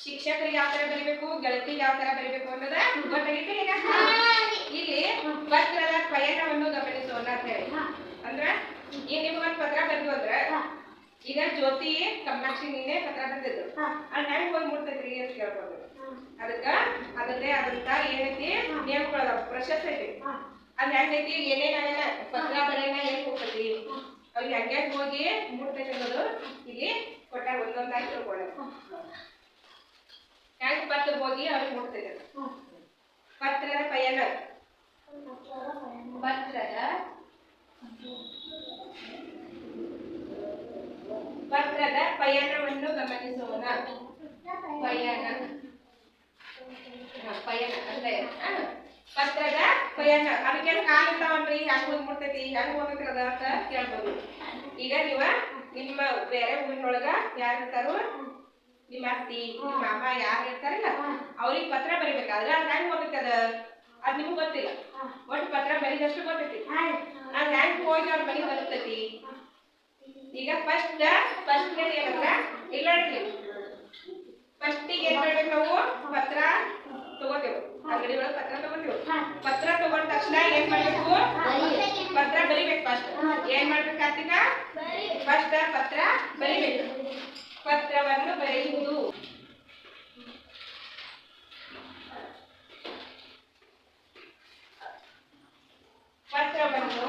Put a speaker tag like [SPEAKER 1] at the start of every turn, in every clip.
[SPEAKER 1] ಶಿಕ್ಷಕರಿಗೆ ಯಾವ ತರ ಬರಿಬೇಕು ಗೆಳತಿಗೆ ಯಾವ ತರ ಬರಿಬೇಕು ಅನ್ನೋದ ಗೊತ್ತಾಗಿತ್ತು ಈಗ ಇಲ್ಲಿ ಪತ್ರದ ಪಯಣವನ್ನು ಗಮನಿಸೋಣ ಅಂತ ಹೇಳಿ. ಅಂದ್ರ ಈಗ ನಿಮ್ಗೊಂದ್ ಪತ್ರ ಬಂದು ಅಂದ್ರೆ ಈಗ ಜ್ಯೋತಿ ಕಮ್ಮಾಕ್ಷಿ ನಿನ್ನೆ ಪತ್ರ ಬಂದಿದ್ರು ಅಲ್ಲಿ ಹೆಂಗ್ ಹೋಗಿ ಮುಟ್ತೈತ್ರಿ ಅಂತ ಕೇಳ್ಬೋದು ಅದಕ್ಕ ಅದನ್ನೇ ಅದಂತ ಏನೈತಿ ನೇಮಕೊಳ್ಳೋದ ಪ್ರಶಸ್ತಿ ಐತಿ. ಅದ್ ಹೆಂಗೈತಿ ಏನೇನಾಗಲ್ಲ ಪತ್ರ ಬರೆಯನ ಹೆಂಗ್ ಹೋಗ್ತೈತಿ. ಅವ್ರಿಗೆ ಹಂಗೆ ಹೋಗಿ ಮುಟ್ತೈತಿ ಅನ್ನೋದು ಇಲ್ಲಿ ಕೊಟ್ಟಾಗ ಒಂದೊಂದಾಗಿ ತಿಳ್ಕೊಳ್ಳೋದು ಹೋಗಿ ಅವ್ರಿಗೆ ಮುಟ್ತಿದ್ರು ಪತ್ರದ ಪಯಣ. ಪತ್ರದ ಪತ್ರದ ಪಯಣವನ್ನು ಗಮನಿಸೋಣ. ಪಯಣ. ಪಯಣ ಅಂದ್ರೆ ಪತ್ರದ ಪಯಣ. ಅದಕ್ಕೆ ಕಾಲ ಹೆಂಗ್ ಹೋಗಿ ಮುಟ್ತೈತಿ ಹೆಂಗ್ ಹೋಗ್ತೈತಿ ಅದ ಅಂತ ಕೇಳ್ಬೋದು. ಈಗ ನೀವ ನಿಮ್ಮ ಬೇರೆ ಊರಿನೊಳಗ ಯಾರು ಇರ್ತಾರೋ ನಿಮ್ಮ ಅತ್ತಿ ನಿಮ್ಮ ಮಾಮ ಯಾರು ಇರ್ತಾರಲ್ಲ ಅವ್ರಿಗೆ ಪತ್ರ ಬರಿಬೇಕಾದ್ರೆ ಅದ್ ಹೆಂಗ್ ಹೋಗ್ತೈತಿ ಅದ? ಅದ್ ನಿಮ್ಗೆ ಗೊತ್ತಿಲ್ಲ. ಒಟ್ಟು ಪತ್ರ ಬರೀದಷ್ಟು ಗೊತ್ತೈತಿ. ಅದ್ ಹೆಂಗ್ ಹೋಗಿ ಅವ್ರ ಮನೆಗೆ ಬರ್ತೈತಿ? ಈಗ ಫಸ್ಟ್ ಫಸ್ಟ್ ಏನಂದ್ರ ಇಲ್ಲ ಫಸ್ಟಿಗೆ ಏನ್ ಮಾಡ್ಬೇಕು ನಾವು? ಪತ್ರ ತಗೋತೇವೆ. ಅಂಗಡಿ ಒಳಗೆ ಪತ್ರ ತಗೋತೇವೆ. ಪತ್ರ ತಗೊಂಡ ತಕ್ಷಣ ಏನ್ ಮಾಡ್ಬೇಕು? ಪತ್ರ ಬರಿಬೇಕು ಫಸ್ಟ್ ಏನ್ ಮಾಡ್ಬೇಕು ಕಾರ್ತಿಕ ಫಸ್ಟ್ ಪತ್ರ ಬರಿಬೇಕು. ಪತ್ರವನ್ನು ಬರೆಯುವುದು. ಪತ್ರವನ್ನು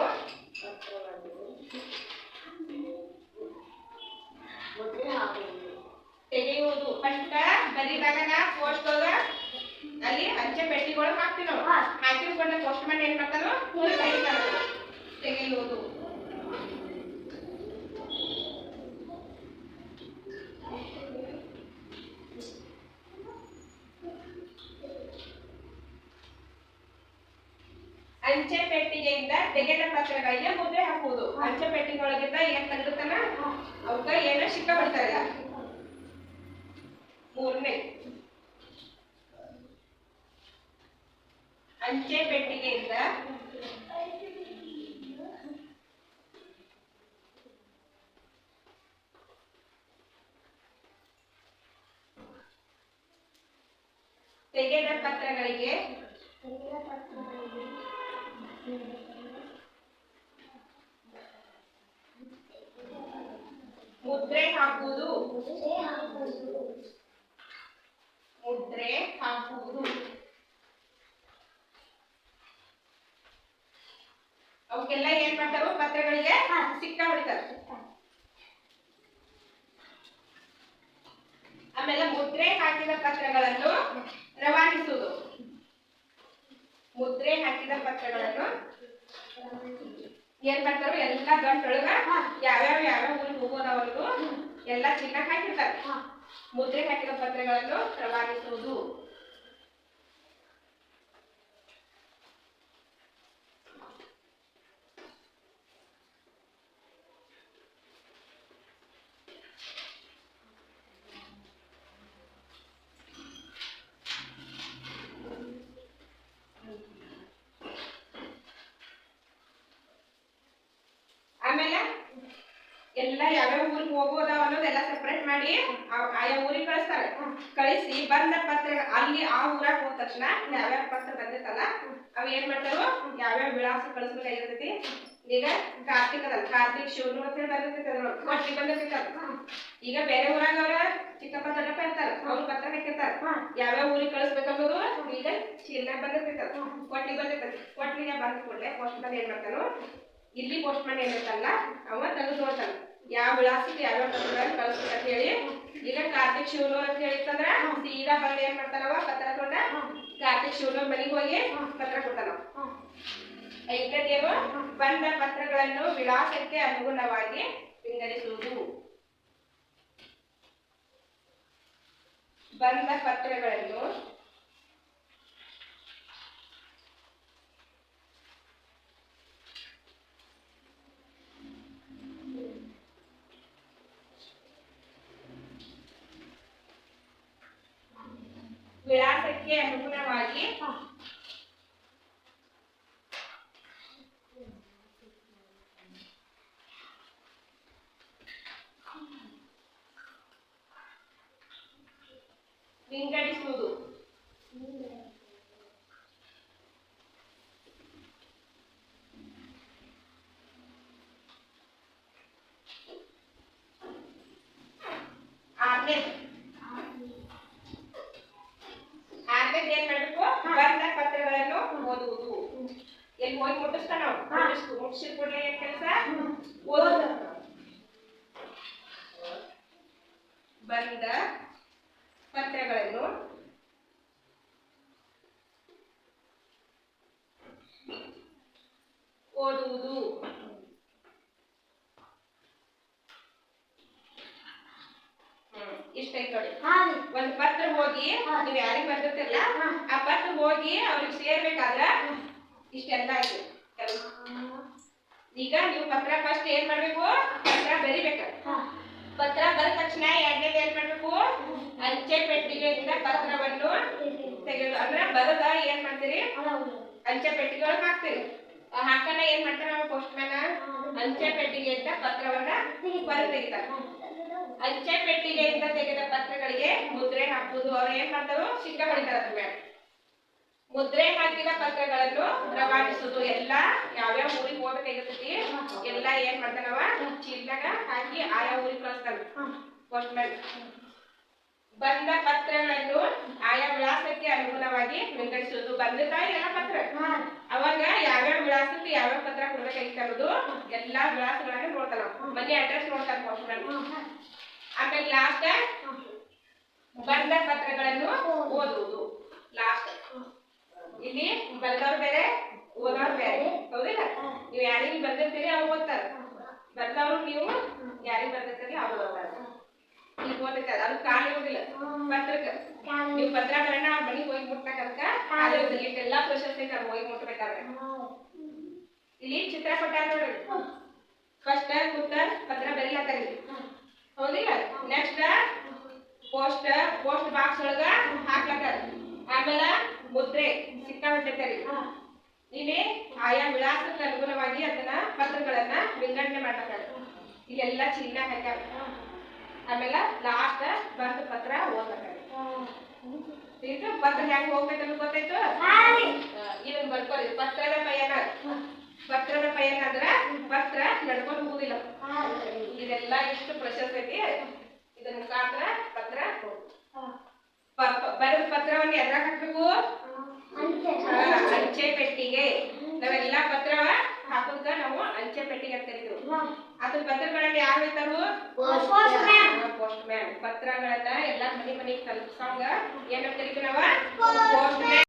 [SPEAKER 1] ತೆಗೆಯುವುದು. ಫಸ್ಟ್ ಬರೀದಾಗ ನಾ ಪೋಸ್ಟ್ ಅಲ್ಲಿ ಅಂಚೆ ಪೆಟ್ಟಿಗಳು ಹಾಕ್ತೀವಿ ನಾವು. ಹಾಕಿರ್ಕೊಂಡ ಪೋಸ್ಟ್ ಮ್ಯಾನ್ ಏನ್ ಮಾಡ್ತಾರೋ ತೆಗೆಯುವುದು ಅಂಚೆ ಪೆಟ್ಟಿಗೆಯಿಂದ ತೆಗೆದ ಪತ್ರಗಳಿಗೆ ಮುದ್ರೆ ಹಾಕುವುದು. ಅಂಚೆ ಪೆಟ್ಟಿಗೆಯೊಳಗಿಂದ ಏನ್ ತೆಗೆದುತ್ತಾನ ಅವಕ್ಕ ಏನೋ ಶಿಕ್ಕ ಬರ್ತಾರ ಮೂರನೇ. ಅಂಚೆ ಪೆಟ್ಟಿಗೆಯಿಂದ ತೆಗೆದ ಪತ್ರಗಳಿಗೆ ಮುದ್ರೆ ಹಾಕುವುದು. ಮುದ್ರೆ ಹಾಕುವುದು. ಅವಕ್ಕೆಲ್ಲ ಏನ್ ಮಾಡ್ತಾರೋ ಪತ್ರಗಳಿಗೆ ಸಿಕ್ಕ ಹೊಡಿತಾರ. ಆಮೇಲೆ ಮುದ್ರೆ ಹಾಕಿದ ಪತ್ರಗಳನ್ನು ರವಾನಿಸುವುದು ಮುದ್ರೆ ಹಾಕಿದ ಪತ್ರಗಳನ್ನು. ಏನ್ ಮಾಡ್ತಾರೋ ಎಲ್ಲಾ ಗಂಟೊಳಗ ಯಾವ್ಯಾವ ಯಾವ್ಯಾವ ಊರಿಗೆ ಹೋಗೋದವರೆಗೂ ಎಲ್ಲಾ ಚಿನ್ನ ಹಾಕಿರ್ತಾರೆ. ಮುದ್ರೆ ಹಾಕಿದ ಪತ್ರಗಳನ್ನು ರವಾನಿಸುವುದು ಆಮೇಲೆ ಎಲ್ಲ ಹೋಗೋದಾವ ಅನ್ನೋದೆಲ್ಲ ಸೆಪರೇಟ್ ಮಾಡಿ ಆಯಾ ಊರಿಗೆ ಕಳಿಸ್ತಾರೆ. ಕಳಿಸಿ ಬಂದ ಪತ್ರ, ಅಲ್ಲಿ ಆ ಊರಾಗ ಹೋದ ತಕ್ಷಣ ಯಾವ್ಯಾವ ಪತ್ರ ಬಂದಿರ್ತಲ್ಲ ಅವ್ ಏನ್ ಮಾಡ್ತಾರೋ, ಯಾವ್ಯಾವ ವಿಳಾಸ ಕಳಿಸ್ಬೇಕಾಗಿರ್ತೈತಿ ಈಗ ಕಾರ್ತಿಕ್ ಅದ, ಕಾರ್ತಿಕ್ ಶಿವನು ಅಂತ ಹೇಳಿ ಬಂದಿರ್ತೈತಿ ಬಂದಿರ್ತೈತಿ ಈಗ ಬೇರೆ ಊರಾಗ ಅವ್ರ ಚಿಕ್ಕಪ್ಪ, ದೊಡ್ಡಪ್ಪ ಇರ್ತಾರ, ಅವ್ರ ಪತ್ರ ಹಾಕಿರ್ತಾರ. ಯಾವ್ಯಾವ ಊರಿಗೆ ಕಳಿಸ್ಬೇಕನ್ನೋದು ಈಗ ಚೀಲ್ನಾಗ ಬಂದಿರ್ತೈತಿ. ಕೊಟ್ಟಿ ಬಂದಿರ್ತೈತಿ. ಕೊಟ್ಟಿಗೆ ಬಂದ ಕೂಡಲೇ ಪೋಸ್ಟ್ ಏನ್ ಮಾಡ್ತಾನೋ, ಇಲ್ಲಿ ಪೋಸ್ಟ್ ಮ್ಯಾನ್ ಏನಿರ್ತಲ್ಲ ಅವ ತೆಗೆದು ನೋಡ್ತಾನ. ಯಾವ ವಿಳಾಸಕ್ಕೆ ಯಾವ್ಯಾವ ಪತ್ರಗಳನ್ನ ಕಳಿಸ್ಬೇಕಂತ ಹೇಳಿ. ಈಗ ಕಾರ್ತಿಕ್ ಶಿವನು ಅಂತ ಹೇಳಿತ್ತಂದ್ರ, ಸೀದಾ ಬಂದು ಏನ್ ಮಾಡ್ತಾರವ ಪತ್ರ ಕೊಟ್ಟ ಕಾರ್ತಿಕ್ ಶಿವನೂರ್ ಮನೆಗೆ ಹೋಗಿ ಪತ್ರ ಕೊಡ್ತಾನವ. ಐದನೇದೇನು ಬಂದ ಪತ್ರಗಳನ್ನು ವಿಳಾಸಕ್ಕೆ ಅನುಗುಣವಾಗಿ ವಿಂಗಡಿಸುವುದು. ಬಂದ ಪತ್ರಗಳನ್ನು ವಿಳಾಸಕ್ಕೆ ಅನುಗುಣವಾಗಿ ವಿಂಗಡಿಸುವುದು ಆರನೇ ಆರನೇದು ಏನ್ ಮಾಡ್ಬೇಕು ಬಂದ ಪತ್ರಗಳನ್ನು ಓದುವುದು ಎಲ್ಲಿ ಹೋಗಿ ಮುಟ್ಟಿಸ್ತಾ ನಾವು ಮುಟ್ಟಿಸ್ತು ಮುಟ್ಟಿಸಿದ ಕೂಡಲೇ ಕೆಲಸ? ಓದುದು. ಬಂದ ಪತ್ರಗಳನ್ನು. ಓದುವುದು. ಹ್ಮ್ ಇಷ್ಟ ಐತ್ ನೋಡಿ ಒಂದ್ ಪತ್ರ ಹೋಗಿ. ನೀವ್ ಯಾರಿಗ್ ಬರ್ದಿರ್ತಿರಲ್ಲ ಆ ಹೋಗಿ ಅವ್ರಿಗೆ ಸೇರ್ಬೇಕಾದ್ರೆ ಇಷ್ಟೆಲ್ಲ ಆಯ್ತು. ಈಗ ನೀವು ಪತ್ರ ಫಸ್ಟ್ ಏನ್ ಮಾಡ್ಬೇಕು? ಪತ್ರ ಬರಿಬೇಕು. ಪತ್ರ ಬರೆದ ತಕ್ಷಣ ಎರಡನೇದು ಏನ್ ಮಾಡ್ಬೇಕು. ಅಂಚೆ ಪೆಟ್ಟಿಗೆಯಿಂದ ಪತ್ರವನ್ನು ತೆಗೆದು ಅಂದ್ರೆ ಬರದ ಏನ್ ಮಾಡ್ತೀರಿ? ಅಂಚೆ ಪೆಟ್ಟಿಗೆ ಹಾಕ್ತೀರಿ. ಹಾಕನ ಏನ್ ಮಾಡ್ತಾರ ಪೋಸ್ಟ್ ಮ್ಯಾನ್ ಅಂಚೆ ಪೆಟ್ಟಿಗೆಯಿಂದ ಪತ್ರವನ್ನ ಬರ ತೆಗಿತಾರ. ಅಂಚೆ ಪೆಟ್ಟಿಗೆಯಿಂದ ತೆಗೆದ ಪತ್ರಗಳಿಗೆ ಮುದ್ರೆ ಹಾಕುವುದು. ಅವ್ರು ಏನ್ ಮಾಡ್ತಾರೋ ಸಿಕ್ಕ ಹೊಡಿತಾರ ಅದ್ರ ಮೇಲೆ ಮುದ್ರೆ ಹಾಕಿದ ಪತ್ರಗಳನ್ನು ರವಾನಿಸುದು. ಎಲ್ಲ ಯಾವ್ಯಾವ ಊರಿಗೆ ಹೋಗ್ಬೇಕಾಗಿರ್ತೈತಿ ಎಲ್ಲ ಏನ್ ಮಾಡ್ತಾನವ? ಚೀಲದಾಗ ಹಾಕಿ ಆಯಾ ಊರಿಗೆ ಕಳಿಸ್ತಾನ. ಪೋಸ್ಟ್ ಮ್ಯಾನ್ ಬಂದ ಪತ್ರಗಳನ್ನು ಆಯಾ ವಿಳಾಸಕ್ಕೆ ಅನುಗುಣವಾಗಿ ವಿಂಗಡಿಸುವುದು ಬಂದಿರ್ತಾವ ಎಲ್ಲ ಪತ್ರ. ಅವಾಗ ಯಾವ್ಯಾವ ವಿಳಾಸಕ್ಕೆ ಯಾವ್ಯಾವ ಪತ್ರ ಕೊಡ್ಬೇಕಾಗಿತ್ತು ಅನ್ನೋದು ಎಲ್ಲಾ ವಿಳಾಸಗಳನ್ನ ನೋಡ್ತಾನ ಮನೆ ಅಡ್ರೆಸ್ ನೋಡ್ತಾನ ಪೋಸ್ಟ್ ಮ್ಯಾನ್ ಆಮೇಲೆ ಲಾಸ್ಟ್ ಬಂದ ಪತ್ರಗಳನ್ನು ಓದುವುದು. ಲಾಸ್ಟ್ ಇಲ್ಲಿ ಬರೆದವ್ರು ಬೇರೆ ಓದೋರು ಬೇರೆ. ಹೌದಿಲ್ಲ? ನೀವು ಯಾರಿಗೆ ಬರ್ದಿರ್ತೀರಿ ಅವ್ರು ಓದ್ತಾರ ಬರ್ದವ್ರು ನೀವು ಯಾರಿಗೆ ಬರ್ದಿರ್ತೀರಿ ಅವ್ರು ಓದ್ತಾರ ಈಗ ಓದಿರ್ತಾರ ಅದು ಕಾಲ ಹೋಗಿಲ್ಲ. ಪತ್ರಕ್ಕೆ ನೀವು ಪತ್ರ ಬರೋಣ ಆ ಮನೆಗೆ ಹೋಗಿ ಮುಟ್ಬೇಕಂತ. ಎಲ್ಲಾ ಪ್ರೊಸೆಸ್ ಐತೆ ಅದು ಹೋಗಿ ಮುಟ್ಬೇಕಾದ್ರೆ ಇಲ್ಲಿ ಚಿತ್ರ ಕೊಟ್ಟಾರ ನೋಡ್ರಿ ಫಸ್ಟ್ ಕೂತ ಪತ್ರ ಬರೀಲತ್ತಾರ ಹೌದಿಲ್ಲ? ನೆಕ್ಸ್ಟ್ ಪೋಸ್ಟ್ ಪೋಸ್ಟ್ ಬಾಕ್ಸ್ ಒಳಗ ಹಾಕ್ಲತ್ತಾರ. ಆಮೇಲೆ ಮುದ್ರೆ ಸಿಕ್ಕಾಬಿಟ್ಟೈತರಿ ಇಲ್ಲಿ ಆಯಾ ವಿಳಾಸಕ್ಕೆ ಅನುಗುಣವಾಗಿ ಅದನ್ನ ಪತ್ರಗಳನ್ನ ವಿಂಗಡಣೆ ಮಾಡ್ತಾರೆ ಇಲ್ಲೆಲ್ಲ ಚಿನ್ನ ಹಾಕ ಆಮೇಲೆ ಲಾಸ್ಟ್ ಬಂದು ಪತ್ರ ಓದ್ಬೇಕಾರೆ ಪತ್ರ ಹೆಂಗ್ ಹೋಗ್ಬೇಕಂತ ಗೊತ್ತಾಯ್ತು ಆ, ಇದನ್ನ ಬರ್ಕೊಳ್ಳಿ ಪತ್ರದ ಪಯಣ ಪತ್ರದ ಪಯಣ ಅಂದ್ರ ಪತ್ರ ನಡ್ಕೊಂಡು ಹೋಗುದಿಲ್ಲ ಇದೆಲ್ಲ ಎಷ್ಟು ಪ್ರಶಸ್ತಿ ಐತಿ ಇದರ ಮುಖಾಂತರ ಪತ್ರ ಪ- ಪ- ಬರೆದ ಪತ್ರವನ್ನು ಎದ್ರಾಗ ಹಾಕ್ಬೇಕು ಆ, ಅಂಚೆ ಪೆಟ್ಟಿಗೆ ನಾವೆಲ್ಲ ಪತ್ರ ಹಾಕೋದ ನಾವು ಅಂಚೆ ಪೆಟ್ಟಿಗೆ ಅಂತ ಕರಿತೀವಿ ಅದ್ರ ಪತ್ರಗಳನ್ನ ಯಾರು ಇರ್ತಾರು ಪೋಸ್ಟ್ ಮ್ಯಾನ್ ಪತ್ರಗಳನ್ನ ಎಲ್ಲಾ ಮನಿ ಮನಿಗೆ ತಲುಪ್ಸಂಗ ಏನಂತ ಕರಿತೀವಿ ನಾವ